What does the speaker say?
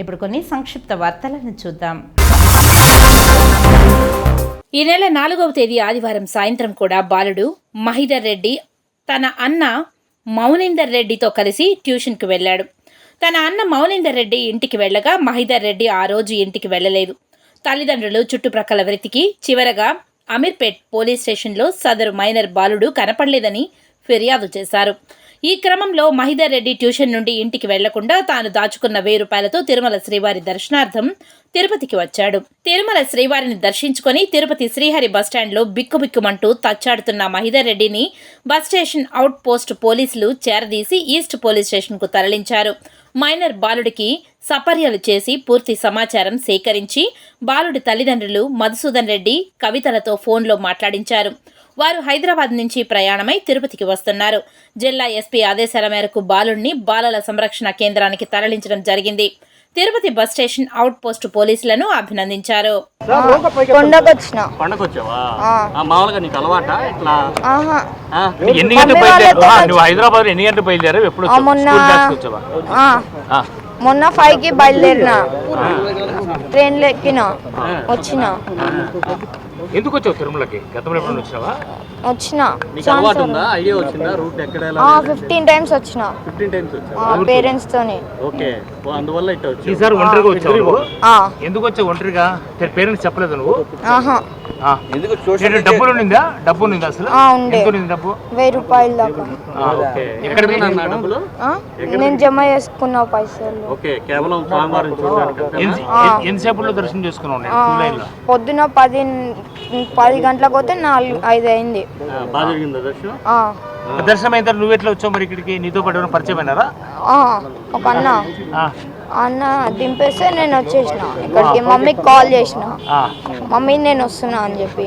ఇప్పుడు కొన్ని సంక్షిప్త వార్తలను చూద్దాం. ఈ నెల నాలుగవ తేదీ ఆదివారం సాయంత్రం కూడా బాలుడు మహిదర్ రెడ్డి తన అన్న మౌనిందర్ రెడ్డితో కలిసి ట్యూషన్కి వెళ్ళాడు. తన అన్న మౌనిందర్ రెడ్డి ఇంటికి వెళ్ళగా మహిదర్ రెడ్డి ఆ రోజు ఇంటికి వెళ్ళలేదు. తల్లిదండ్రులు చుట్టుప్రక్కల వెతికి చివరగా అమీర్పేట్ పోలీస్ స్టేషన్లో సదరు మైనర్ బాలుడు కనపడలేదని ఫిర్యాదు చేశారు. ఈ క్రమంలో మహిదర్ రెడ్డి ట్యూషన్ నుండి ఇంటికి వెళ్ళకుండా తాను దాచుకున్న వెయ్యి రూపాయలతో తిరుమల శ్రీవారి దర్శనార్థం తిరుపతికి వచ్చాడు. తిరుమల శ్రీవారిని దర్శించుకొని తిరుపతి శ్రీహరి బస్టాండ్లో బిక్కుబిక్కుమంటూ తచ్చాడుతున్న మహిదర్ రెడ్డిని బస్ స్టేషన్ అవుట్ పోస్ట్ పోలీసులు చేరదీసి ఈస్ట్ పోలీస్ స్టేషన్కు తరలించారు. మైనర్ బాలుడికి సపర్యలు చేసి పూర్తి సమాచారం సేకరించి బాలుడి తల్లిదండ్రులు మధుసూదన్ రెడ్డి కవితలతో ఫోన్లో మాట్లాడించారు. వారు హైదరాబాద్ నుంచి ప్రయాణమై తిరుపతికి వస్తున్నారు. జిల్లా ఎస్పీ ఆదేశాల మేరకు బాలుడిని బాలల సంరక్షణ కేంద్రానికి తరలించడం జరిగింది. Tirupati bus station out post పోలీసులను అభినందించారు. మొన్న ఫైవ్కి బయలుదేరిన. ట్రైన్లో ఎక్కిన వచ్చిన. ఎందుకు వచ్చావు తిరుమలకి? గతంలో ఎప్పుడు వచ్చినావా? వచ్చిన. నీకు అలవాటు ఉందా? ఐడియా వచ్చిందా? రూట్ ఎక్కడ ఎలా ఫిఫ్టీన్ టైమ్స్ వచ్చిన. ఫిఫ్టీన్ టైమ్స్ వచ్చా పేరెంట్స్ తోని ఓకే. ఓ, అందువల్ల ఇట్లా వచ్చి ఈసారి ఒంటరిగా వచ్చావు? ఆ, ఎందుకు వచ్చావు ఒంటరిగా? పేరెంట్స్ చెప్పలేదు నువ్వు? ఆహా. ఆ. ఏంటి, డబ్బులు ఉండిందా? డబ్బు ఉండిందా అసలు? ఆ, ఉండే. ఎంత ఉండింది డబ్బు? వెయ్యి రూపాయల దాకా. ఆ, ఓకే. ఎక్కడ డబ్బులు? ఆ? నేను జమ చేసుకున్న పైసలు. ఓకే. కేవలం స్వామివారిని చూడడానికి? ఎంతసేపులో దర్శనం చేసుకున్నావు నేను ఆ, క్యూ లైన్లో. పొద్దున పది పది గంటలకు పోతే నాలుగు ఐదు అయింది. దర్శనం? ఆ, దర్శనం అయిన తర్వాత నువ్వు ఎట్లా వచ్చావు మరి ఇక్కడికి? నీతో పాటు పరిచయం అయినారా? ఆ, ఒక అన్న. ఆ, అన్న దింపేస్తే నేను వచ్చేసిన ఇక్కడికి. మమ్మీకి కాల్ చేసిన. ఆ, మమ్మీ నేను వస్తున్నా అని చెప్పి.